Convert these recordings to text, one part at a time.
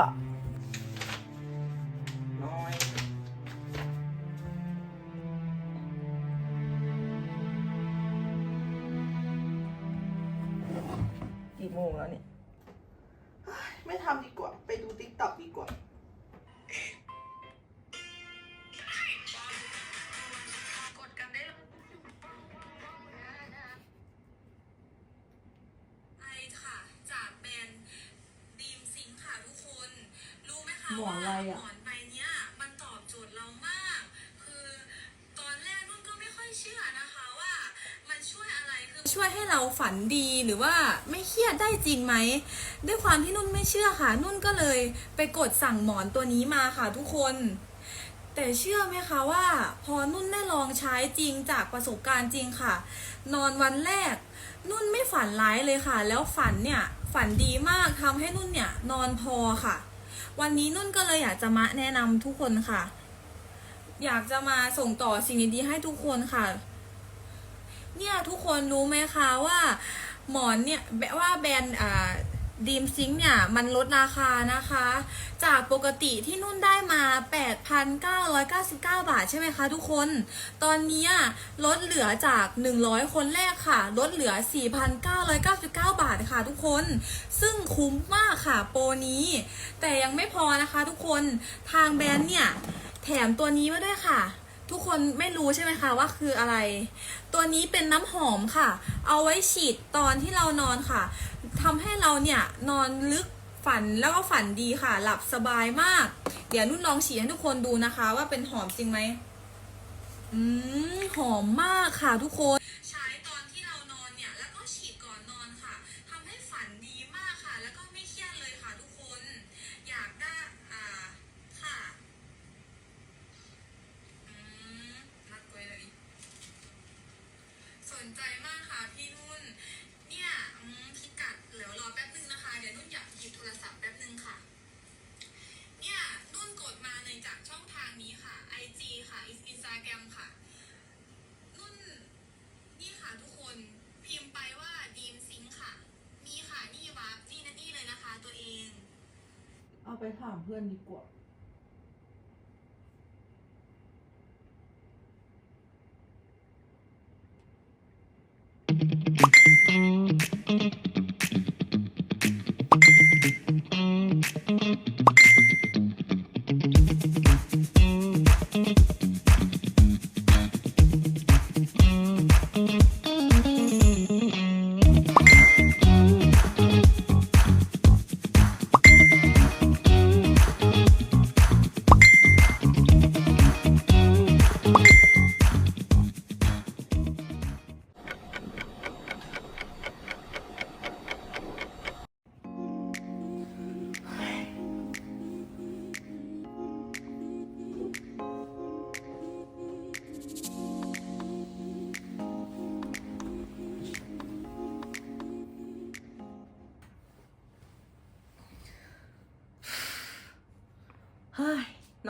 อะกี่โมงแล้วเนี่ย ไม่ทำดีกว่า ไปดูติ๊กต็อกดีกว่า หมคะหมอนอะไรอะหมอนใบเนี้ยมันตอบโจทย์เรามาก คือตอนแรกนุ่นก็ไม่ค่อยเชื่อนะคะว่ามันช่วยอะไรคือช่วยให้เราฝันดีหรือว่าไม่เครียดได้จริงไหมด้วยความที่นุ่นไม่เชื่อค่ะ นุ่นก็เลยไปกดสั่งหมอนตัวนี้มาค่ะทุกคน แต่เชื่อไหมคะว่า พอนุ่นได้ลองใช้จริงจากประสบการณ์จริงค่ะ นอนวันแรก นุ่นไม่ฝันร้ายเลยค่ะ แล้วฝันเนี่ยฝันดีมากทำให้นุ่นเนี่ยนอนพอค่ะ วันนี้นุ่นก็เลยอยากจะมาแนะนำทุกคนค่ะ อยากจะมาส่งต่อสิ่งดีๆให้ทุกคนค่ะ เนี่ยทุกคนรู้ไหมคะว่า หมอนเนี่ยแบบว่าแบรนด์อ่า ดีมซิงเนี่ย มันลดราคานะคะ จากปกติที่นุ่นได้มา 8,999 บาทใช่ไหมคะทุกคน ตอนนี้ลดเหลือจาก 100 คนแรกค่ะ ลดเหลือ 4,999 บาทค่ะทุกคน ซึ่งคุ้มมากค่ะโปรนี้ แต่ยังไม่พอนะคะทุกคนทางแบรนด์เนี่ย แถมตัวนี้มาด้วยค่ะ ทุกคนไม่รู้ใช่ไหมคะว่าคืออะไร ตัวนี้เป็นน้ำหอมค่ะ เอาไว้ฉีดตอนที่เรานอนค่ะทำให้เราเนี่ยนอนลึกฝันแล้วก็ฝันดีค่ะ หลับสบายมาก เดี๋ยวนุ่นลองฉีดให้ทุกคนดูนะคะ ว่าเป็นหอมจริงไหมอืมหอมมากค่ะทุกคน ถามเพื่อนดีกว่า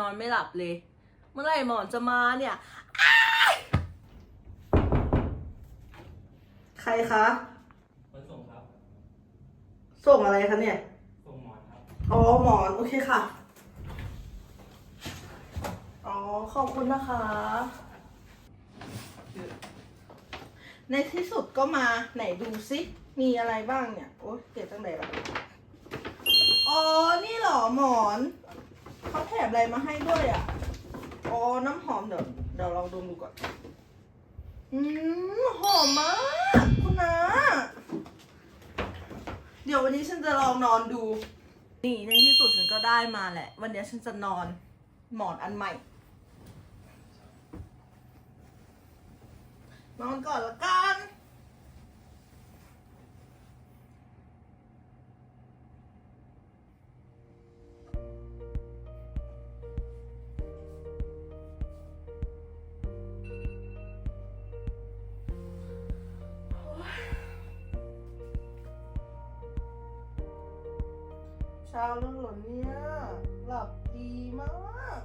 นอนไม่หลับเลย เมื่อไหร่หมอนจะมาเนี่ยอ้ายใครคะ ขนส่งครับ ส่งอะไรคะเนี่ย ส่งหมอนครับ อ๋อหมอน โอเคค่ะ อ๋อ ขอบคุณนะคะ ในที่สุดก็มาไหนดูซิ มีอะไรบ้างเนี่ย โอ๊ยเก็บตั้งไหนละอ๋อ นี่เหรอหมอน เขาแถมอะไรมาให้ด้วยอะอ๋อน้ำหอมเดี๋ยวเดี๋ยวลองดมดูก่อน อืมหอมมากคุณนะ เดี๋ยววันนี้ฉันจะลองนอนดู นี่ในที่สุดฉันก็ได้มาแหละ วันนี้ฉันจะนอนหมอนอันใหม่ นอนก่อนละกัน เช้าแล้วเหรอเนี่ย หลับดีมาก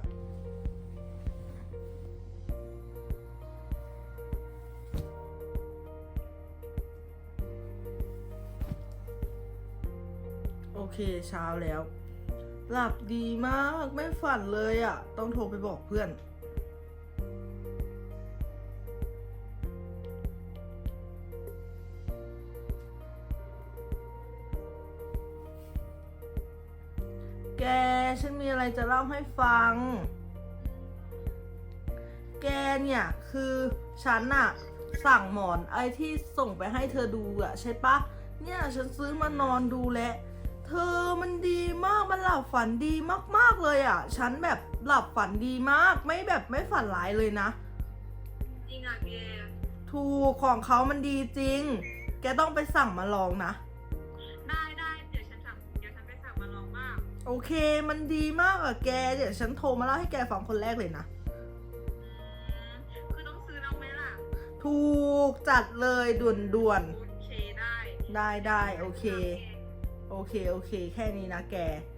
โอเคเช้าแล้ว หลับดีมากไม่ฝันเลยอะ่ะ ต้องโทรไปบอกเพื่อน ฉันมีอะไรจะเล่าให้ฟัง แกเนี่ย คือฉันอะสั่งหมอนไอที่ส่งไปให้เธอดูอะใช่ปะ เนี่ยฉันซื้อมานอนดูแล้วเธอมันดีมากมันหลับฝันดีมาก ๆเลยอะฉันแบบหลับฝันดีมากไม่แบบไม่ฝันร้ายเลยนะจริงอะพี่เอถูกของเขามันดีจริง แกต้องไปสั่งมาลองนะ โอเค มันดีมากอะแก เดี๋ยวฉันโทรมาเล่าให้แกฟังคนแรกเลยนะ คือต้องซื้อน้องไหมล่ะ ถูกจัดเลยด่วนด่วนโอเคได้ ๆได้ได้โอเค โอเค โอเค แค่นี้นะแกโ